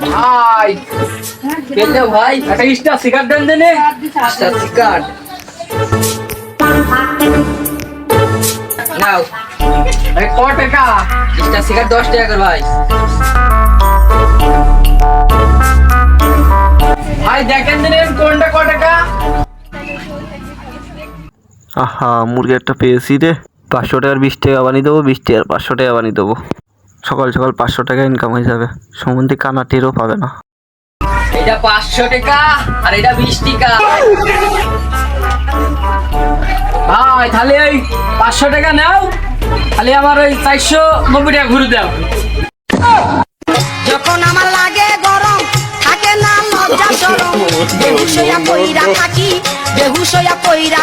ভাই পেলে ভাই? একটা স্টার দেন দেনে। স্টার কার্ড নাও। ভাই ক টাকা? স্টার দশ টাকা করে ভাই। ভাই দেখেন দেনে কোনটা ক টাকা? আহা মুরগি একটা পেয়েছি রে। পাঁচশো টাকার বিশ টাকা বানিয়ে দেবো বিশ টাকার পাঁচশো টাকা বানিয়ে দেবো। সকাল সকাল পাঁচশো টাকা ইনকাম হয়ে যাবে। সম্বন্ধে কানা টেরও পাবে না। এটা পাঁচশো টাকা আর এটা বিশ টাকা। ভাই তাহলে ওই পাঁচশো টাকা নাও তাহলে আমার ওই চারশো নব্বই টাকা ঘুরে দাও। যখন আমার লাগে গরম থাকে না লজ্জা সরম বেহুশ হইয়া কইরা থাকি বেহুশ হইয়া কইরা